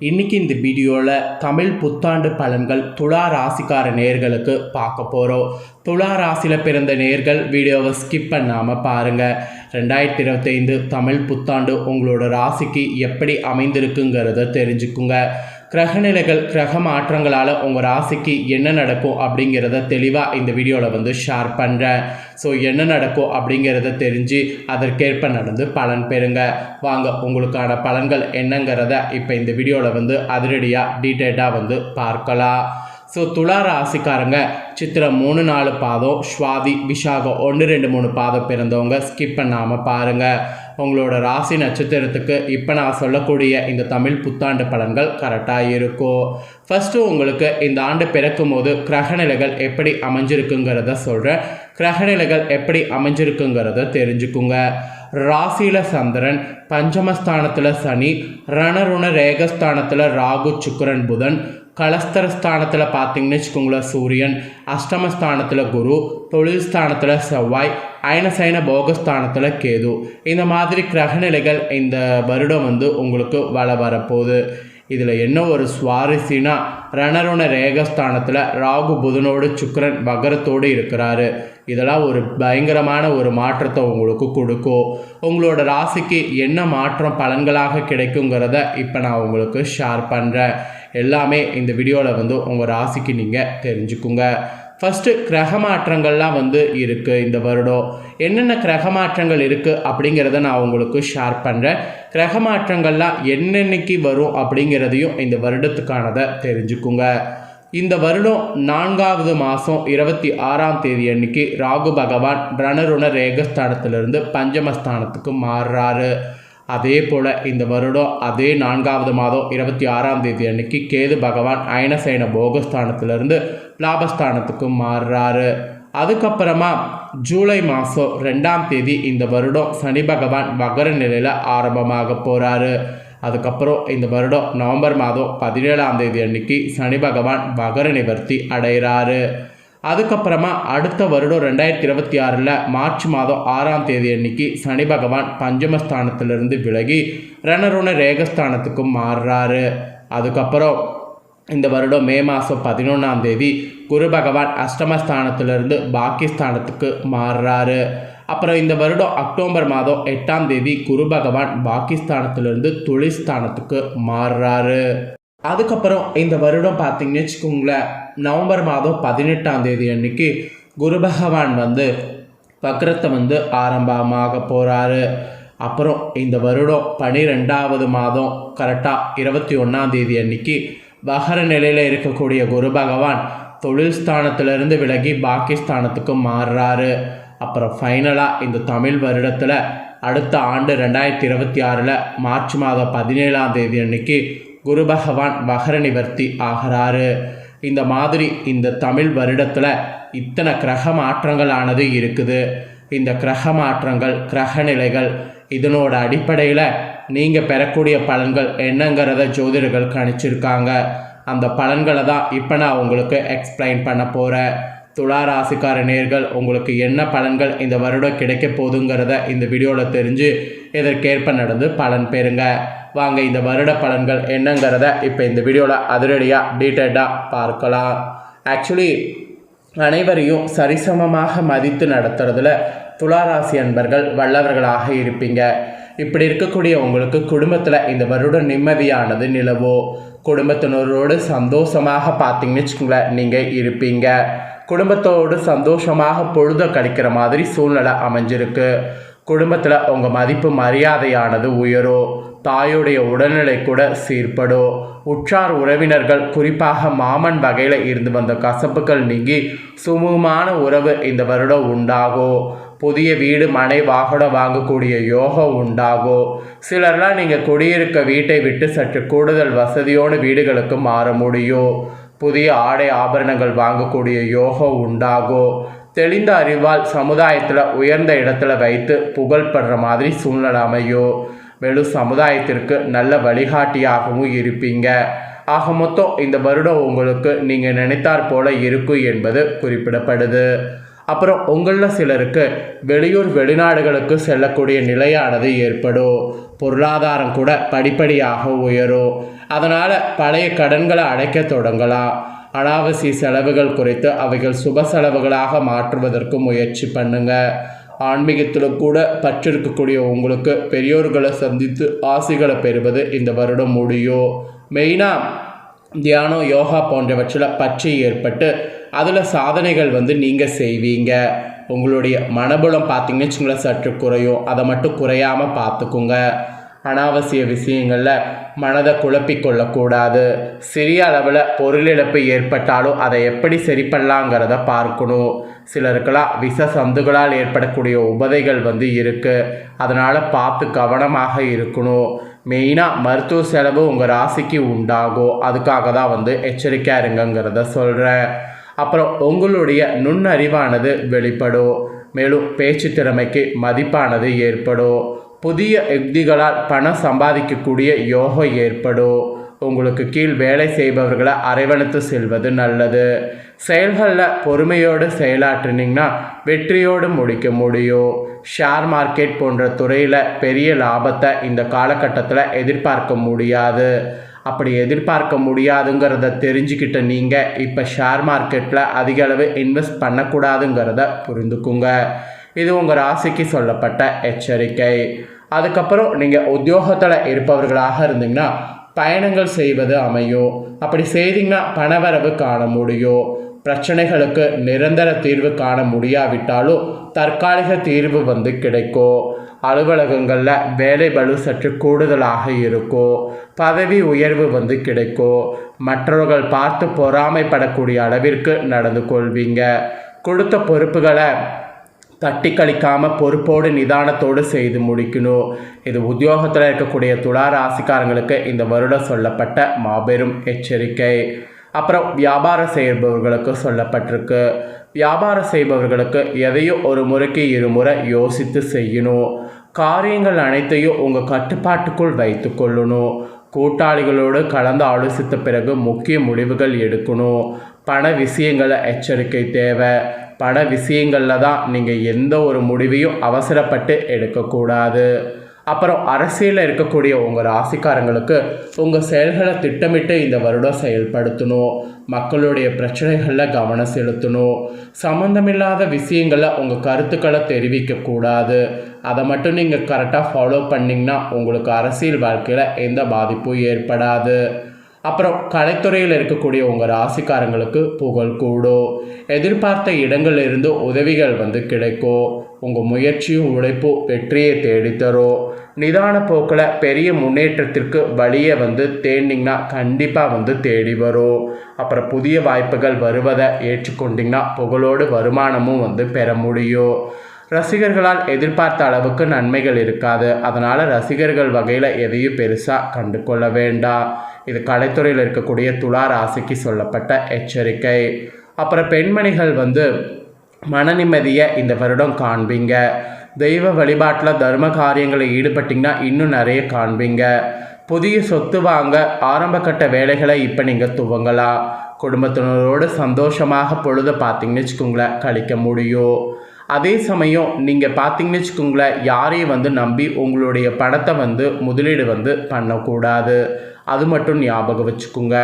இன்னைக்கு இந்த வீடியோவில் தமிழ் புத்தாண்டு பலன்கள் துலா ராசிக்கார நேர்களுக்கு பார்க்க போகிறோம் துலா ராசியில் பிறந்த நேர்கள் வீடியோவை ஸ்கிப் பண்ணாமல் பாருங்கள் ரெண்டாயிரத்தி இருபத்தைந்து தமிழ் புத்தாண்டு உங்களோட ராசிக்கு எப்படி அமைந்திருக்குங்கிறத தெரிஞ்சுக்குங்க. கிரகநிலைகள் கிரக மாற்றங்களால் உங்கள் ராசிக்கு என்ன நடக்கும் அப்படிங்கிறத தெளிவாக இந்த வீடியோவில் வந்து ஷேர் பண்ணுறேன் ஸோ என்ன நடக்கும் அப்படிங்கிறத தெரிஞ்சு அதற்கேற்ப நடந்து பலன் பெறுங்க. வாங்க உங்களுக்கான பலன்கள் என்னங்கிறத இப்போ இந்த வீடியோவில் வந்து அதிரடியாக டீட்டெயிலாக வந்து பார்க்கலாம். ஸோ துலா ராசிக்காரங்க சித்திரம் மூணு நாலு பாதம் ஸ்வாதி விஷாகம் ஒன்று ரெண்டு மூணு பாதம் பிறந்தவங்க ஸ்கிப் பண்ணாமல் பாருங்கள் உங்களோட ராசி நட்சத்திரத்துக்கு இப்போ நான் சொல்லக்கூடிய இந்த தமிழ் புத்தாண்டு பலன்கள் கரெக்டாக இருக்கும் ஃபஸ்ட்டு உங்களுக்கு இந்த ஆண்டு பிறக்கும் போது கிரகநிலைகள் எப்படி அமைஞ்சிருக்குங்கிறத சொல்கிறேன் கிரகநிலைகள் எப்படி அமைஞ்சிருக்குங்கிறத தெரிஞ்சுக்குங்க. ராசியில் சந்திரன் பஞ்சமஸ்தானத்தில் சனி ரணருண ரேகஸ்தானத்தில் ராகு சுக்கரன் புதன் கலஸ்தர ஸ்தானத்தில் பார்த்தீங்கன்னு வச்சுக்கோங்களேன் சூரியன் அஷ்டமஸ்தானத்தில் குரு தொழில் ஸ்தானத்தில் செவ்வாய் அயனசைன போகஸ்தானத்தில் கேது. இந்த மாதிரி கிரகநிலைகள் இந்த வருடம் வந்து உங்களுக்கு வள வரப்போகுது. இதில் என்ன ஒரு சுவாரஸ்யனா ரணருண ரேகஸ்தானத்தில் ராகு புதனோடு சுக்கரன் வகரத்தோடு இருக்கிறாரு. இதெல்லாம் ஒரு பயங்கரமான ஒரு மாற்றத்தை உங்களுக்கு கொடுக்கும். உங்களோட ராசிக்கு என்ன மாற்றம் பலன்களாக கிடைக்குங்கிறத இப்போ நான் உங்களுக்கு ஷேர் பண்ணுறேன் எல்லாமே இந்த வீடியோவில் வந்து உங்கள் ராசிக்கு நீங்கள் தெரிஞ்சுக்குங்க. ஃபஸ்ட்டு கிரக மாற்றங்கள்லாம் வந்து இருக்குது இந்த வருடம் என்னென்ன கிரக மாற்றங்கள் இருக்குது அப்படிங்கிறத நான் உங்களுக்கு ஷேர் பண்ணுறேன் கிரக மாற்றங்கள்லாம் என்னென்னைக்கு வரும் அப்படிங்கிறதையும் இந்த வருடத்துக்கானதை தெரிஞ்சுக்குங்க. இந்த வருடம் நான்காவது மாதம் இருபத்தி ஆறாம் தேதி அன்னைக்கு ராகு பகவான் ரணருண ரேகஸ்தானத்திலிருந்து பஞ்சமஸ்தானத்துக்கு மாறுறாரு. அதே போல் இந்த வருடம் அதே நான்காவது மாதம் இருபத்தி ஆறாம் தேதி அன்னைக்கு கேது பகவான் அயனசைன போகஸ்தானத்திலிருந்து லாபஸ்தானத்துக்கு மாறுறாரு. அதுக்கப்புறமா ஜூலை மாதம் ரெண்டாம் தேதி இந்த வருடம் சனி பகவான் மகர நிலையில் ஆரம்பமாக போகிறாரு அதுக்கப்புறம் இந்த வருடம் நவம்பர் மாதம் பதினேழாம் தேதி அன்னைக்கு சனி பகவான் மகர நிவர்த்தி அடைகிறாரு. அதுக்கப்புறமா அடுத்த வருடம் ரெண்டாயிரத்தி இருபத்தி ஆறில் மார்ச் மாதம் ஆறாம் தேதி அன்னைக்கு சனி பகவான் பஞ்சமஸ்தானத்திலிருந்து விலகி ரணருண ரேகஸ்தானத்துக்கும் மாறுறாரு. அதுக்கப்புறம் இந்த வருடம் மே மாதம் பதினொன்றாம் தேதி குரு பகவான் அஷ்டமஸ்தானத்திலிருந்து பாக்கிஸ்தானத்துக்கு மாறுறாரு. அப்புறம் இந்த வருடம் அக்டோபர் மாதம் எட்டாம் தேதி குரு பகவான் பாகிஸ்தானத்திலிருந்து தொழில்ஸ்தானத்துக்கு மாறுறாரு. அதுக்கப்புறம் இந்த வருடம் பார்த்தீங்கன்னு வச்சுக்கோங்களேன் நவம்பர் மாதம் பதினெட்டாம் தேதி அன்னைக்கு குரு பகவான் வந்து வக்ரத்தை வந்து ஆரம்பமாக போகிறாரு அப்புறம் இந்த வருடம் பனிரெண்டாவது மாதம் கரெக்டாக இருபத்தி ஒன்றாம் தேதி அன்னைக்கு வகர நிலையில் இருக்கக்கூடிய குரு பகவான் தொழில் ஸ்தானத்திலிருந்து விலகி பாகிஸ்தானத்துக்கு மாறுறாரு. அப்புறம் ஃபைனலாக இந்த தமிழ் வருடத்தில் அடுத்த ஆண்டு ரெண்டாயிரத்தி இருபத்தி ஆறில் மார்ச் மாதம் பதினேழாம் தேதி அன்னைக்கு குரு பகவான் வகர நிவர்த்தி ஆகிறாரு. இந்த மாதிரி இந்த தமிழ் வருடத்தில் இத்தனை கிரக மாற்றங்களானது இருக்குது. இந்த கிரக மாற்றங்கள் கிரக நிலைகள் இதனோட அடிப்படையில் நீங்கள் பெறக்கூடிய பலன்கள் என்னங்கிறத ஜோதிடர்கள் கணிச்சிருக்காங்க. அந்த பலன்களை தான் இப்போ நான் உங்களுக்கு எக்ஸ்பிளைன் பண்ண போகிறேன் துலா ராசிக்கார நேர்கள் உங்களுக்கு என்ன பலன்கள் இந்த வருடம் கிடைக்க போகுதுங்கிறத இந்த வீடியோவில் தெரிஞ்சு இதற்கேற்ப நடந்து பலன் பெறுங்க. வாங்க இந்த வருட பலன்கள் என்னங்கிறத இப்போ இந்த வீடியோவில் அதிரடியாக டீட்டெயில்டாக பார்க்கலாம். ஆக்சுவலி அனைவரையும் சரிசமமாக மதித்து நடத்துறதுல துளாராசி அன்பர்கள் வல்லவர்களாக இருப்பீங்க. இப்படி இருக்கக்கூடிய உங்களுக்கு குடும்பத்தில் இந்த வருடம் நிம்மதியானது நிலவோ? குடும்பத்தினரோடு சந்தோஷமாக பார்த்தீங்கன்னு வச்சுக்கோங்களேன் நீங்கள் இருப்பீங்க. குடும்பத்தோடு சந்தோஷமாக பொழுத கழிக்கிற மாதிரி சூழ்நிலை அமைஞ்சிருக்கு. குடும்பத்தில் உங்கள் மதிப்பு மரியாதையானது உயரும். தாயுடைய உடல்நிலை கூட சீர்படும் உற்றார் உறவினர்கள் குறிப்பாக மாமன் வகையில் இருந்து வந்த கசப்புகள் நீங்கி சுமூகமான உறவு இந்த வருடம் உண்டாகும் புதிய வீடு மனை வாகனம் வாங்கக்கூடிய யோகம் உண்டாகும் சிலர்லாம் நீங்கள் குடியிருக்க வீட்டை விட்டு சற்று கூடுதல் வசதியோடு வீடுகளுக்கு மாற முடியும் புதிய ஆடை ஆபரணங்கள் வாங்கக்கூடிய யோகம் உண்டாகும் தெளிந்த அறிவால் சமுதாயத்தில் உயர்ந்த இடத்துல வைத்து புகழ்படுற மாதிரி சூழ்நிலை அமையும் மேலும் சமுதாயத்திற்கு நல்ல வழிகாட்டியாகவும் இருப்பீங்க. ஆக மொத்தம் இந்த வருடம் உங்களுக்கு நீங்கள் நினைத்தாற் போல இருக்கும் என்பது குறிப்பிடப்படுது. அப்புறம் உங்களில் சிலருக்கு வெளியூர் வெளிநாடுகளுக்கு செல்லக்கூடிய நிலையானது ஏற்படும். பொருளாதாரம் கூட படிப்படியாக உயரும். அதனால் பழைய கடன்களை அடைக்க தொடங்கலாம். அனாவசிய செலவுகள் குறைத்து அவைகள் சுப செலவுகளாக மாற்றுவதற்கு முயற்சி பண்ணுங்கள் ஆன்மீகத்தில் கூட பற்றிருக்கக்கூடிய உங்களுக்கு பெரியோர்களை சந்தித்து ஆசைகளை பெறுவது இந்த வருடம் முடியும் மெயினாக தியானம் யோகா போன்றவற்றில் பற்றி ஏற்பட்டு அதில் சாதனைகள் வந்து நீங்கள் செய்வீங்க. உங்களுடைய மனபலம் பார்த்தீங்கன்னு வச்சுங்களேன் சற்று குறையும். அதை மட்டும் குறையாமல் பார்த்துக்குங்க அனாவசிய விஷயங்களில் மனதை குழப்பிக்கொள்ளக்கூடாது சிறிய அளவில் பொருளிழப்பு ஏற்பட்டாலும் அதை எப்படி சரி பண்ணலாங்கிறத பார்க்கணும். சிலருக்கெல்லாம் விஷ சந்துகளால் ஏற்படக்கூடிய உபதைகள் வந்து இருக்குது அதனால் பார்த்து கவனமாக இருக்கணும். மெயினாக மருத்துவ செலவு உங்கள் ராசிக்கு உண்டாகும். அதுக்காக தான் வந்து எச்சரிக்கையாக இருங்கங்கிறத சொல்கிறேன் அப்புறம் உங்களுடைய நுண்ணறிவானது வெளிப்படும். மேலும் பேச்சு திறமைக்கு மதிப்பானது ஏற்படும். புதிய யுக்திகளால் பணம் சம்பாதிக்கக்கூடிய யோகம் ஏற்படும் உங்களுக்கு கீழ் வேலை செய்பவர்களை அரவணைத்து செல்வது நல்லது. செயல்களில் பொறுமையோடு செயலாற்றினீங்கன்னா வெற்றியோடு முடிக்க முடியும். ஷேர் மார்க்கெட் போன்ற துறையில் பெரிய லாபத்தை இந்த காலகட்டத்தில் எதிர்பார்க்க முடியாது. அப்படி எதிர்பார்க்க முடியாதுங்கிறத தெரிஞ்சுக்கிட்ட நீங்கள் இப்போ ஷேர் மார்க்கெட்டில் அதிக அளவு இன்வெஸ்ட் பண்ணக்கூடாதுங்கிறத புரிந்துக்குங்க. இது உங்கள் ராசிக்கு சொல்லப்பட்ட எச்சரிக்கை. அதுக்கப்புறம் நீங்கள் உத்தியோகத்தில் இருப்பவர்களாக இருந்தீங்கன்னா பயணங்கள் செய்வது அமையும் அப்படி செய்தீங்கன்னா பணவரவு காண முடியும் பிரச்சனைகளுக்கு நிரந்தர தீர்வு காண முடியாவிட்டாலும் தற்காலிக தீர்வு வந்து கிடைக்கும் அலுவலகங்களில் வேலை பளு சற்று கூடுதலாக இருக்கும் பதவி உயர்வு வந்து கிடைக்கும் மற்றவர்கள் பார்த்து பொறாமைப்படக்கூடிய அளவிற்கு நடந்து கொள்வீங்க. கொடுத்த பொறுப்புகளை தட்டி கழிக்காமல் பொறுப்போடு நிதானத்தோடு செய்து முடிக்கணும். இது உத்தியோகத்தில் இருக்கக்கூடிய துளா ராசிக்காரங்களுக்கு இந்த வருடம் சொல்லப்பட்ட மாபெரும் எச்சரிக்கை. அப்புறம் வியாபாரம் செய்பவர்களுக்கு சொல்லப்பட்டிருக்கு. வியாபாரம் செய்பவர்களுக்கு எதையும் ஒரு முறைக்கு இருமுறை யோசித்து செய்யணும். காரியங்கள் அனைத்தையும் உங்கள் கட்டுப்பாட்டுக்குள் வைத்து கொள்ளணும். கூட்டாளிகளோடு கலந்து ஆலோசித்த பிறகு முக்கிய முடிவுகள் எடுக்கணும். பண விஷயங்களை எச்சரிக்கை தேவை. பண விஷயங்களில் தான் நீங்கள் எந்த ஒரு முடிவையும் அவசரப்பட்டு எடுக்கக்கூடாது. அப்புறம் அரசியலில் இருக்கக்கூடிய உங்கள் ராசிக்காரங்களுக்கு உங்கள் செயல்களை திட்டமிட்டு இந்த வருடம் செயல்படுத்தணும். மக்களுடைய பிரச்சனைகளில் கவனம் செலுத்தணும். சம்மந்தமில்லாத விஷயங்களில் உங்கள் கருத்துக்களை தெரிவிக்கக்கூடாது. அதை மட்டும் நீங்கள் கரெக்டாக ஃபாலோ பண்ணிங்கன்னா உங்களுக்கு அரசியல் வாழ்க்கையில் எந்த பாதிப்பும் ஏற்படாது. அப்புறம் கலைத்துறையில் இருக்கக்கூடிய உங்கள் ராசிக்காரங்களுக்கு புகழ் கூடும் எதிர்பார்த்த இடங்களிலிருந்து உதவிகள் வந்து கிடைக்கும் உங்கள் முயற்சியும் உழைப்பும் வெற்றியை தேடித்தரும் நிதான போக்கில் பெரிய முன்னேற்றத்திற்கு வழியை வந்து தேடிங்கன்னா கண்டிப்பாக வந்து தேடி வரும் அப்புறம் புதிய வாய்ப்புகள் வருவதை ஏற்றுக்கொண்டிங்கன்னா புகழோடு வருமானமும் வந்து பெற முடியும். ரசிகர்களால் எதிர்பார்த்த அளவுக்கு நன்மைகள் இருக்காது. அதனால் ரசிகர்கள் வகையில் எதையும் பெருசாக கண்டு கொள்ள வேண்டாம் இது கலைத்துறையில் இருக்கக்கூடிய துலா ராசிக்கு சொல்லப்பட்ட எச்சரிக்கை. அப்புறம் பெண்மணிகள் வந்து மன நிம்மதியை இந்த வருடம் காண்பீங்க. தெய்வ வழிபாட்டில் தர்ம காரியங்களில் ஈடுபட்டிங்கன்னா இன்னும் நிறைய காண்பீங்க. புதிய சொத்து வாங்க ஆரம்பக்கட்ட வேலைகளை இப்போ நீங்கள் துவங்கலாம். குடும்பத்தினரோடு சந்தோஷமாக பொழுது பார்த்தீங்கன்னு வச்சுக்கோங்களேன் கழிக்க முடியும். அதே சமயம் நீங்கள் பார்த்தீங்கன்னு வச்சுக்கோங்களேன் யாரையும் வந்து நம்பி உங்களுடைய பணத்தை வந்து முதலீடு வந்து பண்ணக்கூடாது. அது மட்டும் ஞாபகம் வச்சுக்கோங்க.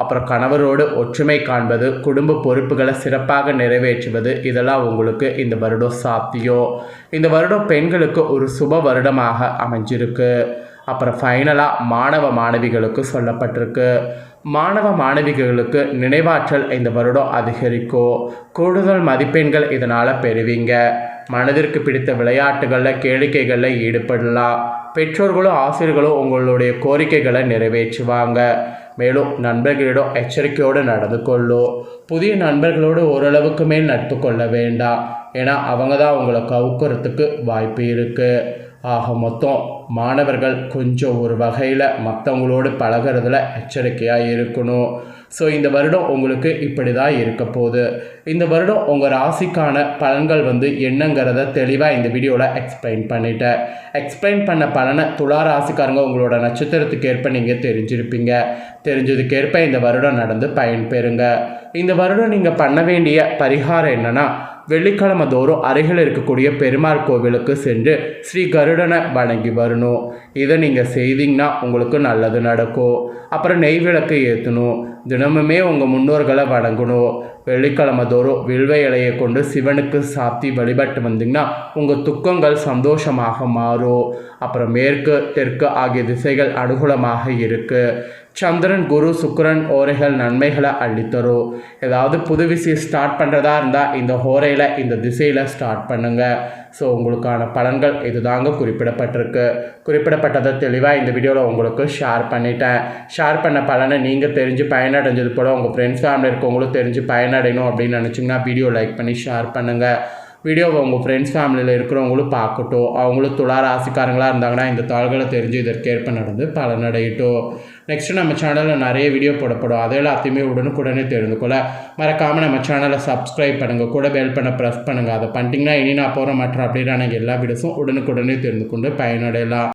அப்புறம் கணவரோடு ஒற்றுமை காண்பது குடும்ப பொறுப்புகளை சிறப்பாக நிறைவேற்றுவது இதெல்லாம் உங்களுக்கு இந்த வருடம் சாத்தியம். இந்த வருடம் பெண்களுக்கு ஒரு சுப வருடமாக அமைஞ்சிருக்கு. அப்புறம் ஃபைனலாக மாணவ மாணவிகளுக்கு சொல்லப்பட்டிருக்கு. மாணவ மாணவிகளுக்கு நினைவாற்றல் இந்த வருடம் அதிகரிக்கும் கூடுதல் மதிப்பெண்கள் இதனால் பெறுவீங்க. மனதிற்கு பிடித்த விளையாட்டுகளில் கேளிக்கைகளில் ஈடுபடலாம். பெற்றோர்களும் ஆசிரியர்களும் உங்களுடைய கோரிக்கைகளை நிறைவேற்றுவாங்க. மேலும் நண்பர்களிடம் எச்சரிக்கையோடு நடந்து கொள்ளும் புதிய நண்பர்களோடு ஓரளவுக்கு மேல் நட்பு கொள்ள வேண்டாம். ஏன்னா அவங்க தான் உங்களை கவுக்கிறதுக்கு வாய்ப்பு இருக்குது ஆக மொத்தம் மாணவர்கள் கொஞ்சம் ஒரு வகையில் மற்றவங்களோடு பழகிறதுல எச்சரிக்கையாக இருக்கணும். ஸோ இந்த வருடம் உங்களுக்கு இப்படி தான் இருக்க போகுது. இந்த வருடம் உங்கள் ராசிக்கான பலன்கள் வந்து என்னங்கிறத தெளிவாக இந்த வீடியோவில் எக்ஸ்பிளைன் பண்ணிட்டேன். எக்ஸ்பிளைன் பண்ண பலனை துளா ராசிக்காரங்க உங்களோட நட்சத்திரத்துக்கு ஏற்ப நீங்கள் தெரிஞ்சிருப்பீங்க. தெரிஞ்சதுக்கேற்ப இந்த வருடம் நடந்து பயன்பெறுங்க. இந்த வருடம் நீங்கள் பண்ண வேண்டிய பரிகாரம் என்னென்னா வெள்ளிக்கிழமை தோறும் அருகில் இருக்கக்கூடிய பெருமாள் கோவிலுக்கு சென்று ஸ்ரீ கருடனை வணங்கி வரணும். இதை நீங்கள் செய்தீங்கன்னா உங்களுக்கு நல்லது நடக்கும். அப்புறம் நெய் விளக்கு ஏற்றணும் தினமுமே உங்கள் முன்னோர்களை வணங்கணும். வெள்ளிக்கிழமை தோறும் வில்வ இலையை கொண்டு சிவனுக்கு சாத்தி வழிபட்டு வந்தீங்கன்னா உங்கள் துக்கங்கள் சந்தோஷமாக மாறும். அப்புறம் மேற்கு தெற்கு ஆகிய திசைகள் அனுகூலமாக இருக்குது சந்திரன் குரு சுக்கரன் ஓரைகள் நன்மைகளை அள்ளித்தரும் ஏதாவது புது விஷயம் ஸ்டார்ட் பண்ணுறதா இருந்தால் இந்த ஹோரையில் இந்த திசையில் ஸ்டார்ட் பண்ணுங்கள் ஸோ உங்களுக்கான பலன்கள் இதுதாங்க குறிப்பிடப்பட்டிருக்கு. குறிப்பிடப்பட்டதை தெளிவாக இந்த வீடியோவில் உங்களுக்கு ஷேர் பண்ணிட்டேன். ஷேர் பண்ண பலனை நீங்கள் தெரிஞ்சு பயனடைஞ்சது போல் உங்கள் ஃப்ரெண்ட்ஸ் ஃபேமிலி இருக்கவங்களும் தெரிஞ்சு பயனடையணும் அப்படின்னு நினச்சிங்கன்னா வீடியோ லைக் பண்ணி ஷேர் பண்ணுங்கள் வீடியோவை உங்கள் ஃப்ரெண்ட்ஸ் ஃபேமிலியில் இருக்கிறவங்களும் பார்க்கட்டும். அவங்களும் துளா ராசிக்காரங்களாக இருந்தாங்கன்னா இந்த தாள்களை தெரிஞ்சு இதற்கேற்ப நடந்து பலனடையட்டும். நெக்ஸ்ட்டு நம்ம சேனலில் நிறைய வீடியோ போடப்படும். அது எல்லாத்தையுமே உடனுக்குடனே தெரிந்து கொள்ள மறக்காமல் நம்ம சேனலை சப்ஸ்கிரைப் பண்ணுங்கள் கூட பெல் பண்ண ப்ரெஸ் பண்ணுங்கள் அதை பண்ணிட்டீங்கன்னா இனி நான் போகிற மற்ற அப்படின்னா நாங்கள் எல்லா வீடியோஸும் உடனுக்குடனே தெரிந்து கொண்டு பயனடையலாம்.